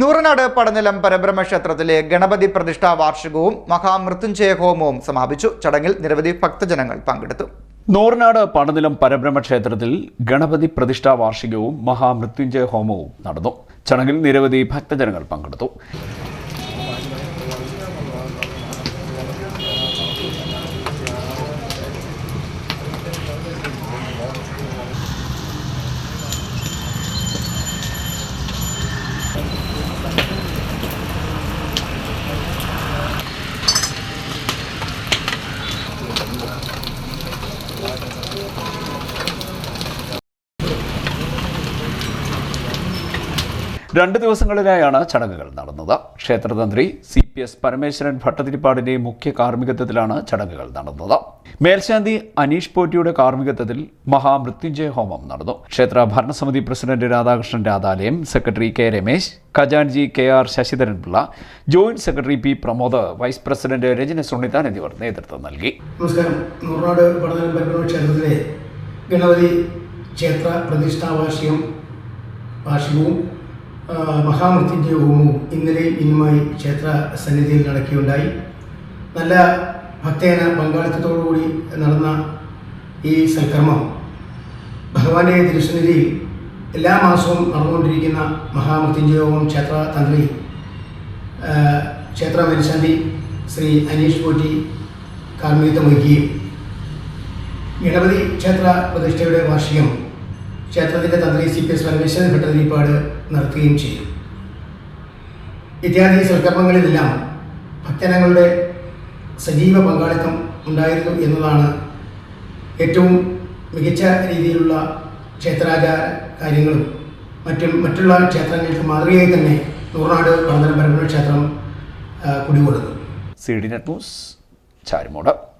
നൂറനാട് പടനിലം പരബ്രഹ്മ ക്ഷേത്രത്തിലെ ഗണപതി പ്രതിഷ്ഠാ വാർഷികവും മഹാമൃത്യുഞ്ജയ ഹോമവും സമാപിച്ചു. ചടങ്ങിൽ നിരവധി ഭക്തജനങ്ങൾ പങ്കെടുത്തു. നൂറനാട് പടനിലം പരബ്രഹ്മ ക്ഷേത്രത്തിൽ ഗണപതി പ്രതിഷ്ഠാ വാർഷികവും മഹാമൃത്യുഞ്ജയ ഹോമവും നടന്നു. ചടങ്ങിൽ നിരവധി ഭക്തജനങ്ങൾ പങ്കെടുത്തു. 来来来。രണ്ട് ദിവസങ്ങളിലായാണ് ചടങ്ങുകൾ നടന്നത്. ക്ഷേത്രതന്ത്രി സി പി എസ് പരമേശ്വരൻ ഭട്ടതിരിപ്പാടിന്റെ മുഖ്യ കാർമ്മികത്വത്തിലാണ് ചടങ്ങുകൾ നടന്നത്. മേൽശാന്തി അനീഷ് പോറ്റിയുടെ കാർമ്മികത്വത്തിൽ മഹാമൃത്യുഞ്ജയ ഹോമം നടന്നു. ക്ഷേത്ര ഭരണസമിതി president Radhakrishnan Radhalayam secretary K Ramesh ഖജാൻജി K R Sasidharan Pillai joint secretary P Pramod vice president Rajana Sunithan എന്നിവർ നേതൃത്വം നൽകി. നമസ്കാരം. ക്ഷേത്രത്തിലെ ഗണപതി ക്ഷേത്ര പ്രതിഷ്ഠാവാർഷികം വാർഷികവും മഹാമൃത്യുഞ്ജയ ഹോമവും ഇന്നലെയും ഇന്നുമായി ക്ഷേത്ര സന്നിധിയിൽ നടക്കുകയുണ്ടായി. നല്ല ഭക്തേന പങ്കാളിത്തത്തോടുകൂടി നടന്ന ഈ സൽക്കർമ്മം ഭഗവാന്റെ തിരുസന്നിധിയിൽ എല്ലാ മാസവും നടന്നുകൊണ്ടിരിക്കുന്ന മഹാമൃത്യുഞ്ജയ ഹോമം ക്ഷേത്ര തന്ത്രി ക്ഷേത്ര മേൽശാന്തി ശ്രീ അനീഷ് പോറ്റി കാർമ്മികത്വം വഹിക്കുകയും ഗണപതി ക്ഷേത്ര പ്രതിഷ്ഠയുടെ വാർഷികം ക്ഷേത്രത്തിന്റെ തന്ത്രി C P S Parameswaran Bhattathiripad നടത്തുകയും ചെയ്തു. ഇത്യാദി സൽക്കർമ്മങ്ങളിലെല്ലാം ഭക്തജനങ്ങളുടെ സജീവ പങ്കാളിത്തം ഉണ്ടായിരുന്നു എന്നതാണ് ഏറ്റവും മികച്ച രീതിയിലുള്ള ക്ഷേത്രാചാര കാര്യങ്ങളും മറ്റും മറ്റുള്ള ക്ഷേത്രങ്ങൾക്ക് മാതൃകയായി തന്നെ നൂറാട് പടന്തരം പരമ്പര ക്ഷേത്രം കുടികൊള്ളുന്നു. C D news ചാരിമോട്.